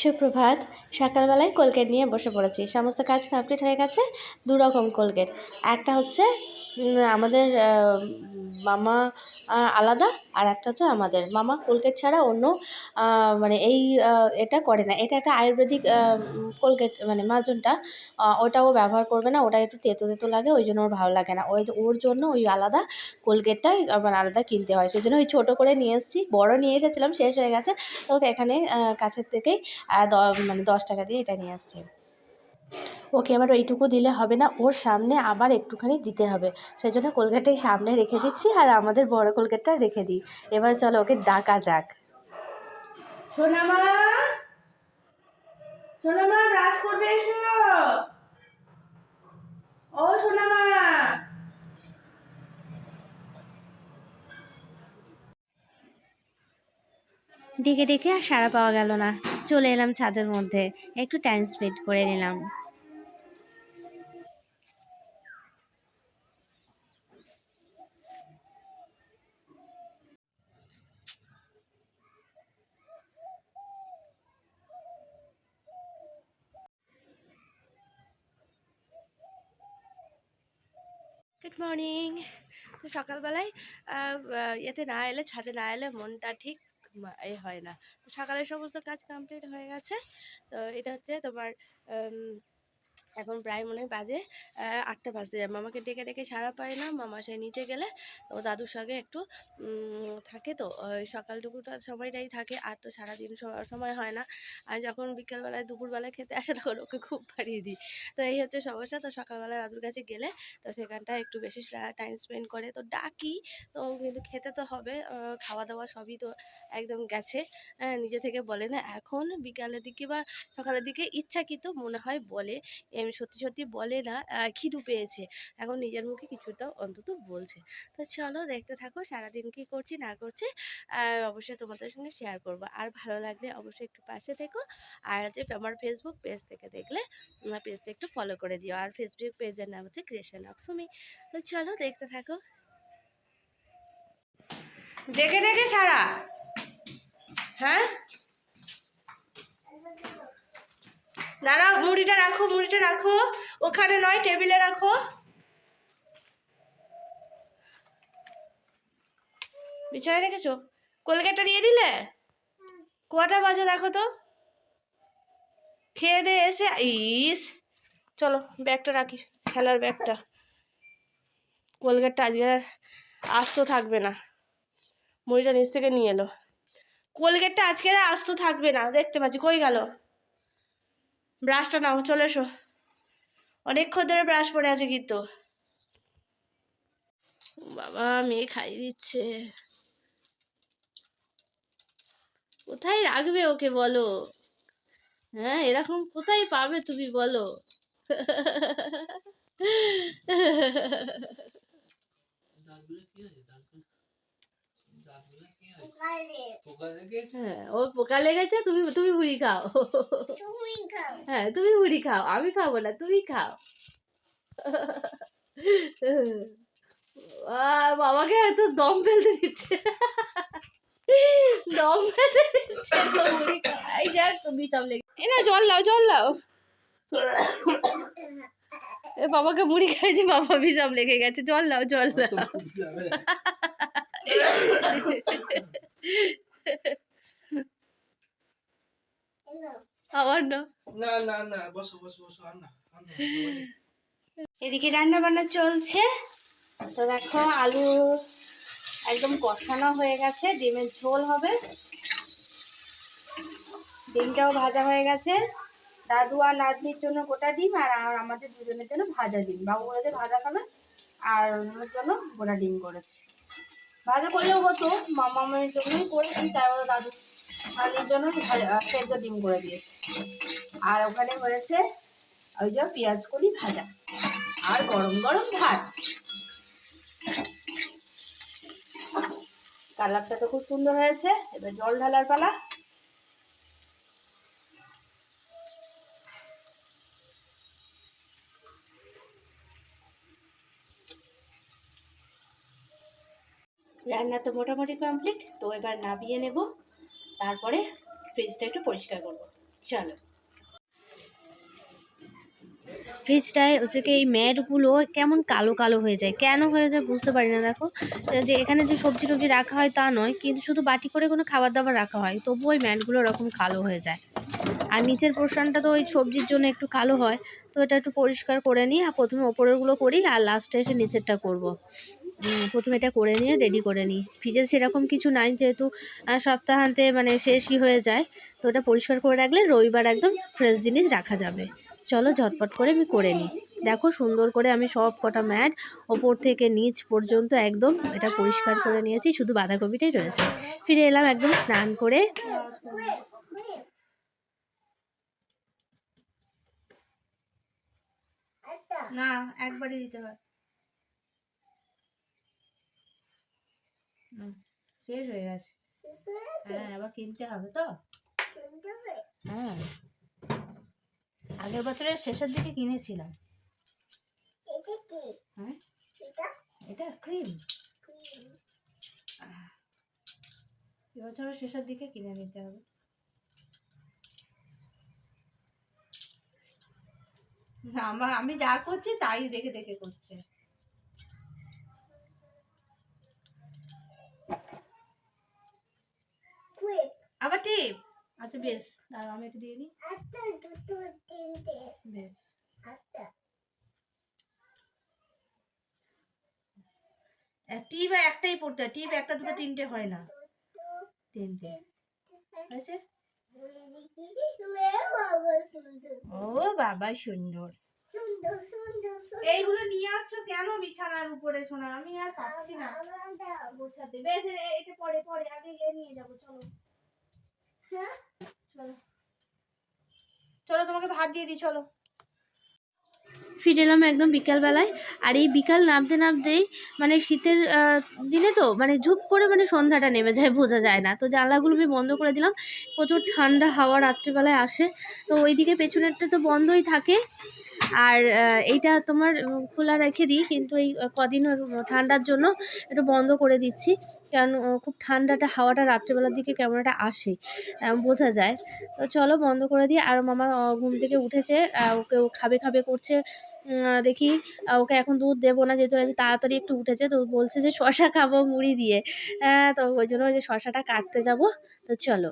সুপ্রভাত। সকালবেলায় কোলগেট নিয়ে বসে পড়েছি। সমস্ত কাজ কমপ্লিট হয়ে গেছে। দু রকম কোলগেট একটা হচ্ছে আমাদের মামা আলাদা আর একটা হচ্ছে আমাদের। মামা কোলগেট ছাড়া অন্য মানে এই এটা করে না। এটা একটা আয়ুর্বেদিক কোলগেট মানে মাজনটা আহ, ওটাও ব্যবহার করবে না। ওটা একটু তেতো তেতো লাগে ওই জন্য ওর ভালো লাগে না। ওই ওর জন্য ওই আলাদা কোলগেটটাই মানে আলাদা কিনতে হয়। সেই জন্য ওই ছোটো করে নিয়ে এসেছি বড় নিয়ে এসেছিলাম শেষ হয়ে গেছে। তো এখানে কাছের থেকেই মানে দশ টাকা দিয়ে এটা নিয়ে আসছি। ওকে আবার ওইটুকু দিলে হবে না ওর সামনে আবার একটুখানি দিতে হবে। সেই জন্য কোলগেটটাই সামনে রেখে দিচ্ছি আর আমাদের বড় কোলগেটটা রেখে দিই। এবার চলো ওকে ডাকা যাক। সোনামা! সোনামা ব্রাশ করবে এসো! ও সোনামা! ডেকে ডেকে আর সাড়া পাওয়া গেল না। চলে এলাম ছাদের মধ্যে। একটু টাইম স্পেন্ড করে নিলাম। গুড মর্নিং সকালবেলায় ইয়েতে না এলে, ছাদে না এলে মনটা ঠিক এ হয় না। তো সকালের সমস্ত কাজ কমপ্লিট হয়ে গেছে। তো এটা হচ্ছে তোমার এখন প্রায় মনে হয় বাজে আটটা বাজতে যায়। মামাকে ডেকে ডেকে সারা পায় না মামা সে নিচে গেলে ও দাদুর সঙ্গে একটু থাকে তো ওই সকালটুকুটা সময়টাই থাকে আর তো সারাদিন সময় হয় না। আর যখন বিকেলবেলায় দুপুরবেলায় খেতে আসে তখন ওকে খুব বাড়িয়ে দিই। তো এই হচ্ছে সমস্যা তো সকালবেলায় দাদুর কাছে গেলে তো সেখানটা একটু বেশি টাইম স্পেন্ড করে। তো ডাকি তো কিন্তু খেতে তো হবে খাওয়া দাওয়া সবই তো একদম গেছে। হ্যাঁ, নিজে থেকে বলে না এখন বিকালের দিকে বা সকালের দিকে ইচ্ছা ইচ্ছাকৃত মনে হয় বলে। সত্যি সত্যি বলে না খিদু পেয়েছে। এখন নিজের মুখে কিছুটা অন্তত বলছে। তো চলো দেখতে থাকো সারাদিন কি করছি, না করছি অবশ্যই তোমাদের সঙ্গে শেয়ার করব। আর ভালো লাগলে অবশ্যই একটু পাশে থেকো। আর হচ্ছে আমার ফেসবুক পেজ থেকে দেখলে পেজটা একটু ফলো করে দিও। আর ফেসবুক পেজের নাম হচ্ছে ক্রিয়েশন অফ সুমি তো চলো দেখতে থাকো। দেখে ডেকে সারা। হ্যাঁ? দাঁড়াও, মুড়িটা রাখো মুড়িটা রাখো। ওখানে নয়, টেবিলে রাখো। বিছানায় রেখেছো? কলকাতা দিয়ে দিলে? কটা বাজে দেখো তো। খেয়ে দিয়ে এসে, ইস। চলো, ব্যাগটা রাখি, খেলার ব্যাগটা। কোলগেটটা আজকে আর আস্ত থাকবে না। মুড়িটা নিচ থেকে নিয়ে এলো। কোলগেটটা আজকে আর আস্ত থাকবে না। দেখতে পাচ্ছি, কই গেল? ব্রাশটা নাও, চলে এসো। অনেকক্ষণ ধরে ব্রাশ পড়ে আছে কিন্তু। বাবা, মেয়ে খাইয়ে দিচ্ছে। কোথায় রাখবে ওকে বলো? হ্যাঁ এরকম কোথায় পাবে তুমি বলো? হ্যাঁ ও পোকা লেগেছে তুমি তুমি মুড়ি খাও। হ্যাঁ তুমি মুড়ি খাও আমি খাব না তুমি খাও। বাবাকে এত দম ফেলতে দিচ্ছে। দম ফেলতে দিচ্ছে খাই যাক তুমি সব লেগে এ না জল লাও জল লাও। এ বাবাকে মুড়ি খাইছে বাবা বিষম লেগে গেছে। জল লাও জল লাও। আবার না। না না না বসো বসো বসো আর না এদিকে রান্না বান্না চলছে। তো দেখো আলু একদম কষানো হয়ে গেছে ডিমের ঝোল হবে। ডিমটাও ভাজা হয়ে গেছে। দাদু আর নাতনির জন্য গোটা ডিম আর আর আমাদের দুজনের জন্য ভাজা ডিম। বাবু বলেছে ভাজা খাবে আর ওর জন্য গোটা ডিম করেছি। ভাজা করলেও হতো, মামা মামির জন্যই করেছি তারপরে দাদু নাতনির জন্য সেদ্ধ ডিম করে দিয়েছি। আর ওখানে হয়েছে ওই যে পেঁয়াজ কলি ভাজা আর গরম গরম ভাত। কালারটা তো খুব সুন্দর হয়েছে, এবার জল ঢালার পালা। রান্না তো মোটামুটি কমপ্লিট তো এবার নাবিয়ে নেব। তারপরে ফ্রিজটা একটু পরিষ্কার করব। চলো। ফ্রিজটায় হচ্ছে কি এই ম্যাটগুলো কেমন কালো কালো হয়ে যায়? কেন হয়ে যায় বুঝতে পারি না, দেখো। যে এখানে যে সবজি টবজি রাখা হয় তা নয়, কিন্তু শুধু বাটি করে কোনো খাবার দাবার রাখা হয়, তবুও ওই ম্যাটগুলো ওরকম কালো হয়ে যায়। আর নিচের পোর্শনটা তো ওই সবজির জন্য একটু কালো হয়, তো এটা একটু পরিষ্কার করে নিই আর প্রথমে ওপরেরগুলো করি, আর লাস্টে এসে নিচেরটা করব। প্রথমে এটা করে নিয়ে রেডি করে নিই। ফ্রিজে সেরকম কিছু নাই যেহেতু সপ্তাহান্তে মানে শেষই হয়ে যায়। তো ওটা পরিষ্কার করে রাখলে রবিবার একদম ফ্রেশ জিনিস রাখা যাবে। চলো ঝটপট করে আমি করে নিই। দেখো সুন্দর করে আমি সব কটা ম্যাট ওপর থেকে নিচ পর্যন্ত একদম এটা পরিষ্কার করে নিয়েছি, শুধু বাঁধাকপিটাই রয়েছে। ফিরে এলাম একদম স্নান করে। না, একবারই দিতে হয়। শেষ হয়ে গেছে। হ্যাঁ আবার কিনতে হবে তো। হ্যাঁ। আগের বছরের শেষের দিকে কিনেছিলাম। হ্যাঁ? এটা? ক্রিম। এবছরের শেষের দিকে কিনে নিতে হবে। না আমার আমি যা করছি তাই দেখে দেখে করছে আবার টিপ? আচ্ছা বেশ। দাঁড়াও আমি একটু দিয়ে নিই। বেশ। টিপ একটাই পড়তে হয়। টিপ একটা দুটো তিনটে হয় না। তিনটে। হয়েছে? ও বাবা সুন্দর। এইগুলো নিয়ে আসছো কেন বিছানার উপরে শোনা আমি আর পাচ্ছি না। গোছাতে বেশ এটা পরে পরে। আগে নিয়ে যাব চলো। চলো। চলো, তোমাকে ভাত দিয়ে দিই, চলো। ফিরে এলাম একদম বিকালবেলায়, আর এই বিকাল নামতে নামতেই মানে শীতের দিনে তো মানে ঝুপ করে মানে সন্ধ্যাটা নেমে যায়, বোঝা যায় না। তো জানলাগুলো আমি বন্ধ করে দিলাম, প্রচুর ঠান্ডা হাওয়া রাত্রিবেলায় আসে। তো ওইদিকে পেছনেরটা তো বন্ধই থাকে। আর এইটা তোমার খোলা রেখে দিই কিন্তু এই কদিন ঠান্ডার জন্য একটু বন্ধ করে দিচ্ছি আহ, খুব ঠান্ডাটা হাওয়াটা রাত্রিবেলার দিকে কেমন একটা আসে বোঝা যায়। তো চলো বন্ধ করে দিই আর মামা ঘুম থেকে উঠেছে ওকে খাবে খাবে করছে দেখি ওকে এখন দুধ দেবো না যেহেতু আজকে তাড়াতাড়ি একটু উঠেছে তো বলছে যে শশা খাব মুড়ি দিয়ে। তো ওই জন্য ওই যে শশাটা কাটতে যাব তো চলো।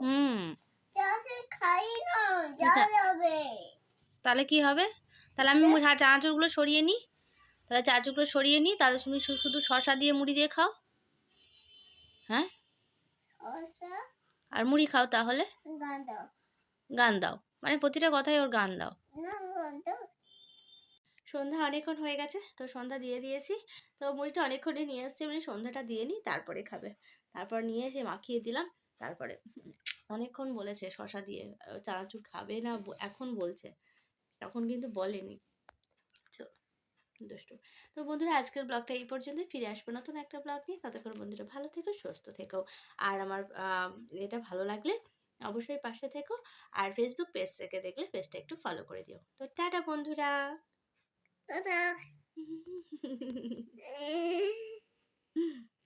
হুম। তাহলে কি হবে? তাহলে আমি চানাচুরগুলো সরিয়ে নিই। তাহলে চানাচুরগুলো সরিয়ে নিই তাহলে তুমি শুধু শশা দিয়ে মুড়ি দিয়ে খাও। হ্যাঁ? আর মুড়ি খাও তাহলে। গান দাও। গান দাও। মানে প্রতিটা কথাই ওর গান দাও। সন্ধ্যা অনেকক্ষণ হয়ে গেছে, তো সন্ধ্যা দিয়ে দিয়েছি। তো মুড়িটা অনেকক্ষণই নিয়ে এসছি মানে সন্ধ্যাটা দিয়ে নিই, তারপরে খাবে। তারপর নিয়ে এসে মাখিয়ে দিলাম, তারপরে অনেকক্ষণ বলেছে শশা দিয়ে চানাচুর খাবে না এখন বলছে। তখন কিন্তু বলেনি। দুষ্টু। তো বন্ধুরা, আজকের ব্লগটা এই পর্যন্ত ফিরে আসব নতুন একটা ব্লগ নিয়ে। ততক্ষণ বন্ধুরা ভালো থেকো, সুস্থ থেকো। আর আমার এটা ভালো লাগলে অবশ্যই পাশে থেকো। আর ফেসবুক পেজ থেকে দেখলে পেজটা একটু ফলো করে দিও। তো টাটা বন্ধুরা! 等等…